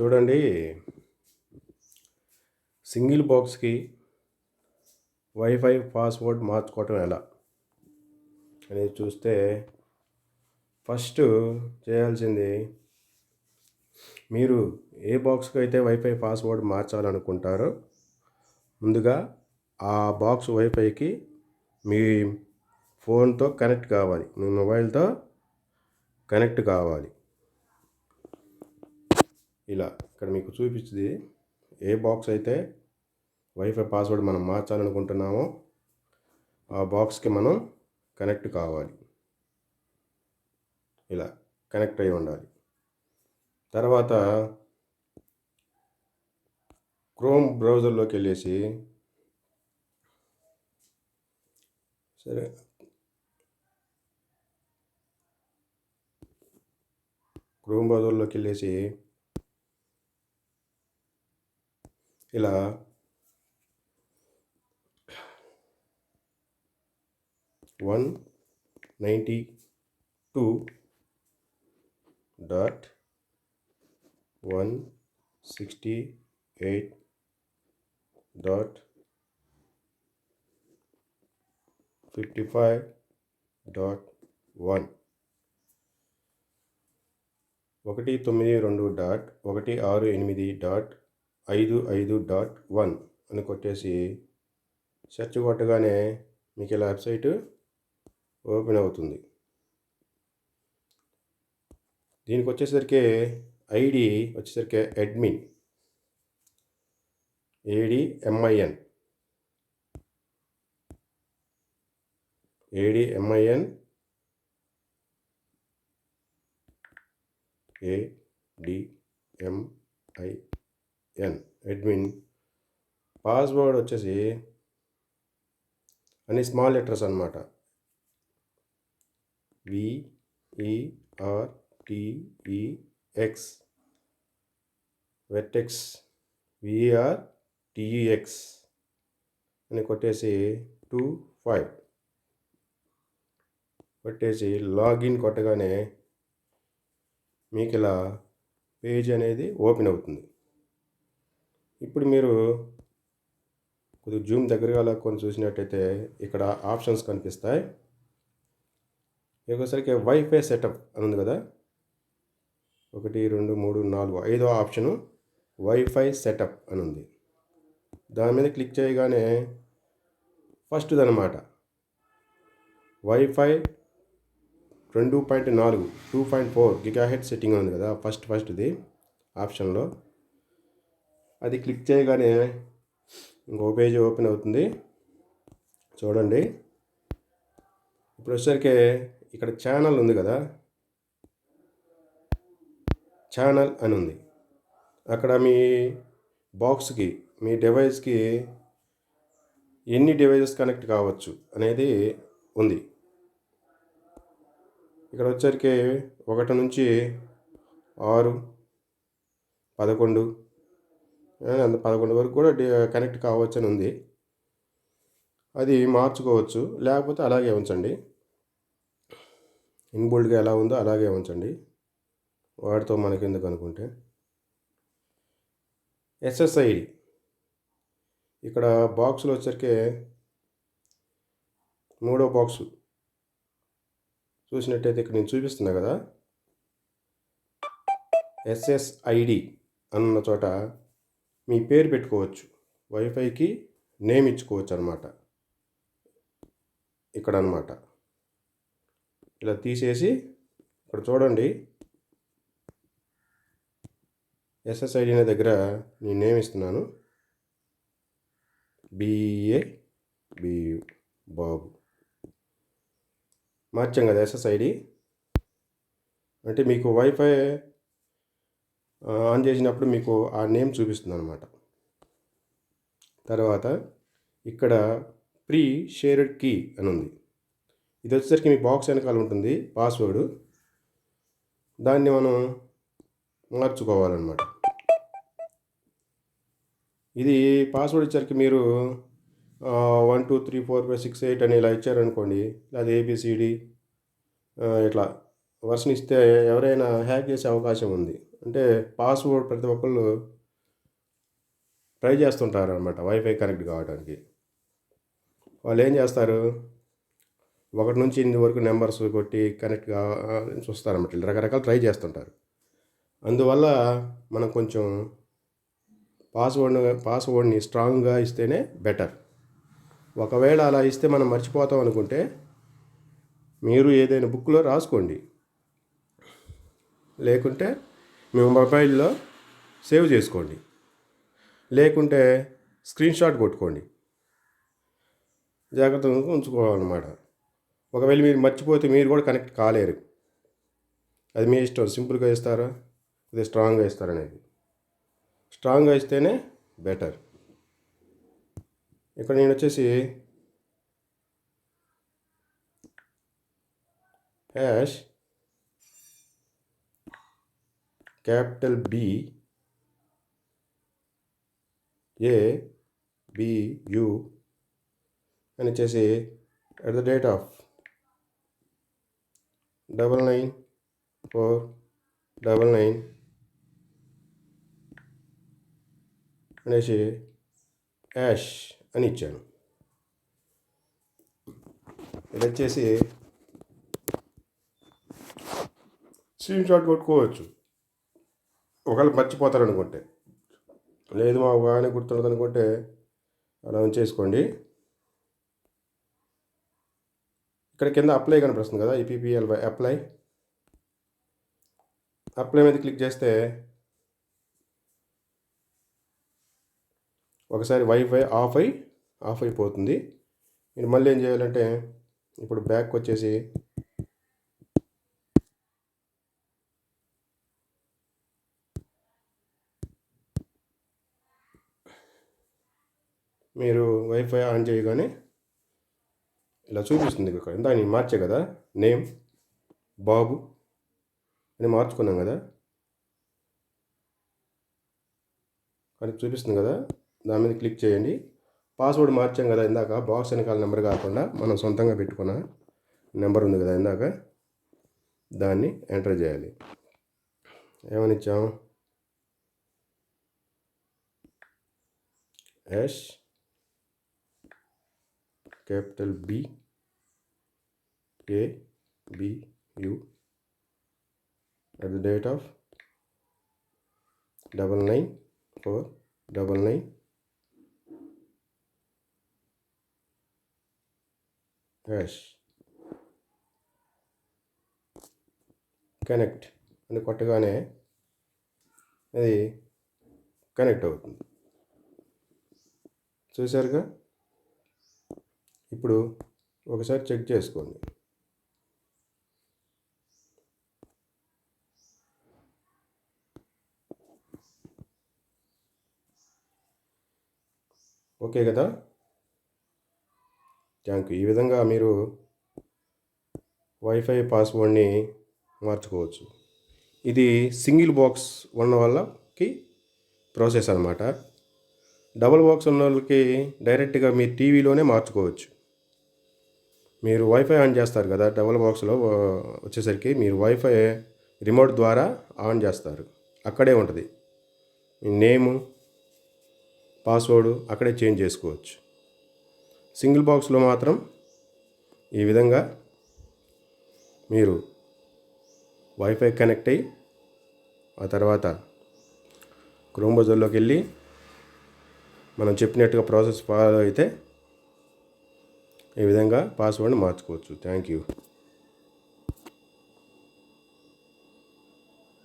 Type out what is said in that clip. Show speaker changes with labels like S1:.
S1: చూడండి. సింగిల్ బాక్స్కి wifi password మార్చుకోవటం ఎలా అనేది చూస్తే ఫస్ట్ చేయాల్సింది మీరు ఏ బాక్స్కి అయితే వైఫై పాస్వర్డ్ మార్చాలనుకుంటారో ముందుగా ఆ బాక్స్ వైఫైకి మీ ఫోన్తో కనెక్ట్ కావాలి. మీ మొబైల్తో కనెక్ట్ కావాలి. ఇలా ఇక్కడ మీకు చూపించింది ఏ బాక్స్ అయితే వైఫై పాస్వర్డ్ మనం మార్చాలనుకుంటున్నామో ఆ బాక్స్కి మనం కనెక్ట్ కావాలి. ఇలా కనెక్ట్ అయి ఉండాలి. తర్వాత క్రోమ్ బ్రౌజర్లోకి వెళ్ళేసి సరే. క్రోమ్ బ్రౌజర్లోకి వెళ్ళేసి ఇలా one ninety two dot one sixty eight dot fifty five dot one ఒకటి తొమ్మిది రెండు డాట్ ఒకటి ఆరు ఎనిమిది డాట్ ఐదు ఐదు డాట్ వన్ అని కొట్టేసి సెర్చ్ కొట్టగానే మీకు ఇలా వెబ్సైట్ ఓపెన్ అవుతుంది. దీనికి వచ్చేసరికి ఐడి వచ్చేసరికి admin. A D M I N A D M I N A D M I N admin. Password వచ్చేసి అన్ని స్మాల్ లెటర్స్ అనమాట విఈఆర్ టిఈఎక్స్ వెట్టెక్స్ విఈఆర్ టిఈఎక్స్ అని కొట్టేసి టూ ఫైవ్ కొట్టేసి లాగిన్ కొట్టగానే మీకు ఇలా పేజ్ అనేది ఓపెన్ అవుతుంది. ఇప్పుడు మీరు కొద్దిగా జూమ్ దగ్గరగా అలా కొన్ని చూసినట్టయితే ఇక్కడ ఆప్షన్స్ కనిపిస్తాయి. ఒకసారికి వైఫై సెటప్ అని ఉంది కదా? ఒకటి రెండు మూడు నాలుగు ఐదో ఆప్షను వైఫై సెటప్ అని ఉంది. దాని మీద క్లిక్ చేయగానే ఫస్ట్ది అనమాట వైఫై రెండు పాయింట్ నాలుగు టూ పాయింట్ ఫోర్ గిగాహెడ్ సెట్టింగ్ ఉంది కదా? ఫస్ట్ ఫస్ట్ది ఆప్షన్లో. అది క్లిక్ చేయగానే ఇంకో పేజ్ ఓపెన్ అవుతుంది. చూడండి. ఇప్పుడు వచ్చేసరికి ఇక్కడ ఛానల్ ఉంది కదా. ఛానల్ అని ఉంది. అక్కడ మీ బాక్స్కి మీ డివైస్కి ఎన్ని డివైజెస్ కనెక్ట్ కావచ్చు అనేది ఉంది. ఇక్కడ వచ్చరికి ఒకటి నుంచి ఆరు పదకొండు అంత పదకొండు వరకు కూడా కనెక్ట్ కావచ్చు అని ఉంది. అది మార్చుకోవచ్చు లేకపోతే అలాగే ఉంచండి. ఇన్బుల్డ్గా ఎలా ఉందో అలాగే ఉంచండి. వాటితో మనకి ఎందుకు అనుకుంటే. ఎస్ఎస్ఐడి ఇక్కడ బాక్సులు వచ్చరికే మూడో బాక్సు చూసినట్టయితే ఇక్కడ నేను చూపిస్తున్నా కదా. ఎస్ఎస్ఐడి అన్న చోట మీ పేరు పెట్టుకోవచ్చు. వైఫైకి నేమ్ ఇచ్చుకోవచ్చు అనమాట ఇక్కడ అనమాట ఇలా తీసేసి ఇక్కడ చూడండి. ఎస్ఎస్ఐడి అనే దగ్గర నేను నేమ్ ఇస్తున్నాను. B A B Babu. మార్చాం కదా ఎస్ఎస్ఐడి అంటే మీకు వైఫై ఆన్ చేసినప్పుడు మీకు ఆ నేమ్ చూపిస్తుంది అనమాట తర్వాత ఇక్కడ ప్రీ షేర్డ్ కీ అని ఉంది. ఇది వచ్చేసరికి మీ బాక్స్ వెనకాల ఉంటుంది పాస్వర్డ్ దాన్ని మనం మార్చుకోవాలన్నమాట. ఇది పాస్వర్డ్ ఇచ్చరికి మీరు one two three four five six eight అని ఇలా ఇచ్చారనుకోండి లేదా ఏబిసిడి ఇట్లా. వర్షన్ ఇస్తే ఎవరైనా హ్యాక్ చేసే అవకాశం ఉంది. అంటే పాస్వర్డ్ ప్రతి ఒక్కళ్ళు ట్రై చేస్తుంటారు అనమాట వైఫై కనెక్ట్ కావడానికి. వాళ్ళు ఏం చేస్తారు? ఒకటి నుంచి ఇన్ని వరకు నెంబర్స్ కొట్టి కనెక్ట్ కావాలని చూస్తారన్నమాట. రకరకాల రకరకాలు ట్రై చేస్తుంటారు. అందువల్ల మనం కొంచెం పాస్వర్డ్ పాస్వర్డ్ని స్ట్రాంగ్గా ఇస్తేనే బెటర్ ఒకవేళ అలా ఇస్తే మనం మర్చిపోతాం అనుకుంటే మీరు ఏదైనా బుక్లో రాసుకోండి. లేకుంటే మీ మొబైల్లో సేవ్ చేసుకోండి. లేకుంటే స్క్రీన్ షాట్ కొట్టుకోండి. జాగ్రత్తగా ఉంచుకోవాలన్నమాట. ఒకవేళ మీరు మర్చిపోతే మీరు కూడా కనెక్ట్ కాలేరు. అది మీ ఇష్టం. సింపుల్గా ఇస్తారా ఇది స్ట్రాంగ్గా ఇస్తారనేది స్ట్రాంగ్గా ఇస్తేనే బెటర్. ఇక్కడ నేను వచ్చేసి hash capital B A B U అని చేసి at the date of double nine four double nine అనేసి యాష్ అని ఇచ్చాను. ఇది వచ్చేసి స్క్రీన్ షాట్ కొట్టుకోవచ్చు. ఒకవేళ మర్చిపోతారు అనుకుంటే లేదు మా బాగానే గుర్తుండదు అనుకుంటే అలా ఉంచేసుకోండి ఇక్కడ కింద అప్లై కనిపిస్తుంది కదా E P P L apply. Apply మీద క్లిక్ చేస్తే ఒకసారి వైఫై ఆఫ్ అయి ఆఫ్ అయిపోతుంది. మీరు మళ్ళీ ఏం చేయాలంటే ఇప్పుడు బ్యాక్ వచ్చేసి మీరు వైఫై ఆన్ చేయగానే ఇలా చూపిస్తుంది ఇక్కడ దాన్ని మార్చే కదా నేమ్ బాబు అని మార్చుకున్నాం కదా. అది చూపిస్తుంది కదా దాని మీద క్లిక్ చేయండి. పాస్వర్డ్ మార్చాం కదా ఇందాక బాక్స్ వెనకాల నెంబర్ కాకుండా మనం సొంతంగా పెట్టుకున్న నెంబర్ ఉంది కదా ఇందాక దాన్ని ఎంటర్ చేయాలి. ఏమని ఇచ్చాము S capital B A B U at the date of double nine four double nine hash connect అని కొట్టగానే అది కనెక్ట్ అవుతుంది చూసారుగా ఇప్పుడు ఒకసారి చెక్ చేసుకోండి. ఓకే కదా? థ్యాంక్ యూ ఈ విధంగా మీరు వైఫై పాస్వర్డ్ని మార్చుకోవచ్చు. ఇది సింగిల్ బాక్స్ ఉన్న వాళ్ళకి ప్రాసెస్ అనమాట డబుల్ బాక్స్ ఉన్న వాళ్ళకి డైరెక్ట్గా మీ టీవీలోనే మార్చుకోవచ్చు. మీరు వైఫై ఆన్ చేస్తారు కదా డబుల్ బాక్స్లో వచ్చేసరికి మీరు వైఫై రిమోట్ ద్వారా ఆన్ చేస్తారు. అక్కడే ఉంటుంది. మీ నేము పాస్వర్డ్ అక్కడే చేంజ్ చేసుకోవచ్చు. సింగిల్ బాక్స్లో మాత్రం ఈ విధంగా మీరు వైఫై కనెక్ట్ అయ్యి ఆ తర్వాత క్రోమ్ బజార్లోకి వెళ్ళి మనం చెప్పినట్టుగా ప్రాసెస్ ఫాలో అయితే ఈ విధంగా పాస్వర్డ్ని మార్చుకోవచ్చు. Thank you